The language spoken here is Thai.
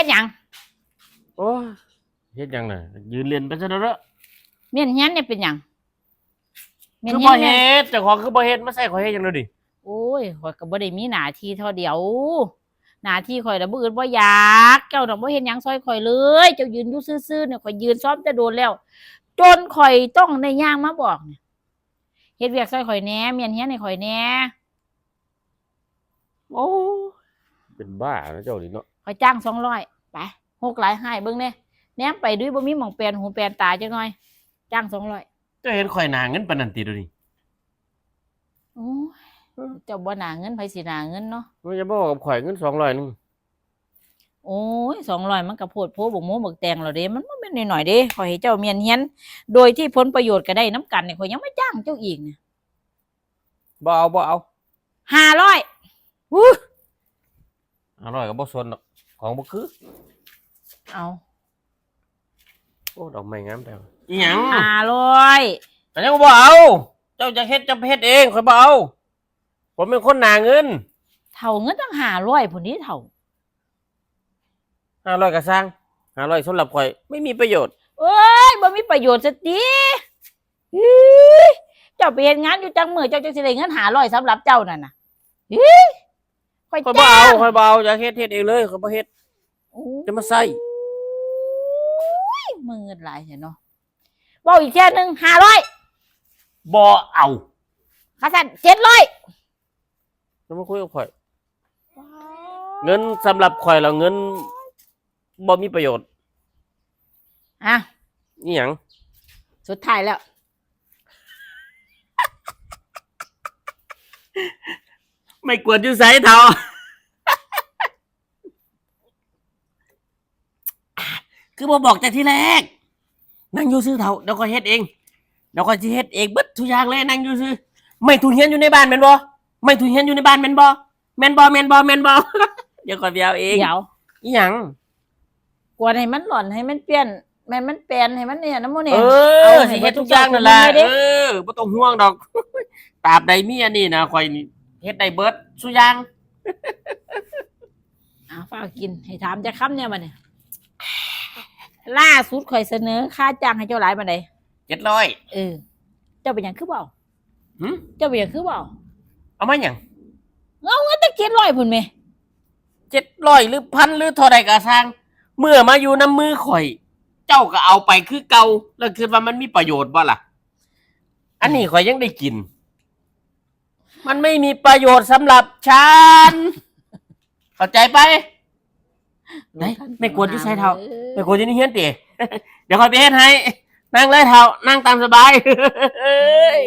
ฮ็ดหยังโอ้ยเฮ็ดหยังน่ะยืนเรียนไปซะแล้วเด้อเมียนเฮียนเนี่ยเป็นหยังเมียนคือเฮีบ่ยนเนี่ยเฮ็ดเจ้าของคือบ่เฮ็ดมาใส่ข่อยเฮ็ดหยังเลยดิโอ้ยข่อยก็บ่ได้มีหน้าที่เท่าเดียวหน้าที่ข่อยน่ะบ่อื่นบ่อยาก เจ้าน่ะบ่เฮ็ดหยังซอยข่อยเลย เจ้ายืนอยู่ซื่อๆเนี่ยข่อยยืนซ้อมแต่โดนแล้ว จนข่อยต้องได้ย่างมาบอกเนี่ยเฮ็ดเวียกซอยข่อยแหน่เมียนเฮียนให้ข่อยแหน่โอ้เป็นบ้านะเจ้านี่เนาะข่อยจ้าง200 ไปหกหลายให้เบิ่งแน่แหนมไปด้วยบ่มีหม่องแปลนหูแปลนตาจักหน่อย จ้าง200เจ้าเห็นข่อยหนาเงินปานนั้นติเดูนี่โอ้ยเจ้าบ่หนาเงินไผสิหนาเงินเนาะมันจะบอกกับข่อยเงิน200นึงโอ้ยสองร้อยมันก็โพดโพบกโมบกแตงแล้วเด้มันบ่แม่นหน่อยๆเด้ขอยให้เจ้าเมียนเฮียนโดยที่ผลประโยชน์ก็ได้น้ำกันเนี่ยขอยยังไม่จ้างเจ้าอีกเนี่ยบ่เอาบ่เอาห้าร้อยอร่อยก็บ่สนดอก ของบ่คือเอาโอ้ดอกไม้งามแต่ว่าอีหยังห้าร้อยแต่ยังบ่เอา เจ้าจะเฮ็ดจะเฮ็ดเองข่อยบ่เอาผมเป็นคนหนาเงินเท่าเงินตั้งห้าร้อยผลนี้เท่า500ก็สร้าง500สำหรับข่อย ไม่มีประโยชน์เอ้ยบ่มีประโยชน์สติอีเจ้าไปเฮ็ดงานอยู่จังมือเจ้าจังสิได้เงินห้าร้อยสำหรับเจ้านั่นน่ะ อีข่อยข่อยบ่จ้าเอางข่อยบ่เอาจะเฮ็ดเฮ็ดเองเลยข่อยบ่เฮ็ดโอ้จะมาใส่ยมึงเงินหลายเนาะเว้าอีกแค่หนึงห้าร้อยบ่เอาค่าสั่นเจ็ดร้อยจะมาคุยกับข่อย เงินสำหรับข่อยแล้วเงินบ่มีประโยชน์อะนี่หยังสุดท้ายแล้วไม่กวนอยู่ไสเท่า คือบ่บอกแต่ที่แรกนั่งอยู่ซื้อเท่าเดี๋ยวก็เฮ็ดเองเดี๋ยวก็สิเฮ็ดเองเบิดทุกอย่างเลยนั่งอยู่ซื้อไม่ถูเฮียนอยู่ในบ้านแม่นบ่ไม่ถูเฮียนอยู่ในบ้านแม่นบ่แม่นบ่แม่นบ่แม่นบ่เดี๋ยวก็ไปเอาเองเดี๋ยวอีหยังกวนให้มันหล่อนให้มันเปลี่ยนให้มันเปลี่ยนให้มันเนี่ยน้ำมันเนี่เอยอสิเฮ็ดทุกอย่างนั่นแหละเออบ่ต้องห่วงดอกตราบใดมีอันนี้นะข่อยนี่เฮ็ดได้เบิดทุกอย่างอะฝากกินให้ถามจะค้ำเนี่ยมันเนี่ย ล่าสุดข่อยเสนอ ค่าจ้างให้เจ้าหลายมาไหน700เออ เจ้าเป็นหยังคือเปล่าหึเจ้าเป็นหยังคือเปล่าเอามาหยังเอาเงินตั้งเจ็ดร้อยพุ่นไหม700หรือพันหรือเท่าใดก็สร้าง เมื่อมาอยู่น้ำมือข่อย เจ้าก็เอาไปคือเก่าแล้วคิดว่ามันมีประโยชน์บ่ล่ะ อันนี้ข่อยยังได้กิน มันไม่มีประโยชน์สำหรับฉันเข้าใจไป ไหนไม่กวนที่ใส่เท้าไม่ควรจะนี่เฮียนตีเดี๋ยวคอยไปเฮ็ดให้ นั่งเลยเท่านั่งตามสบายเฮ้ย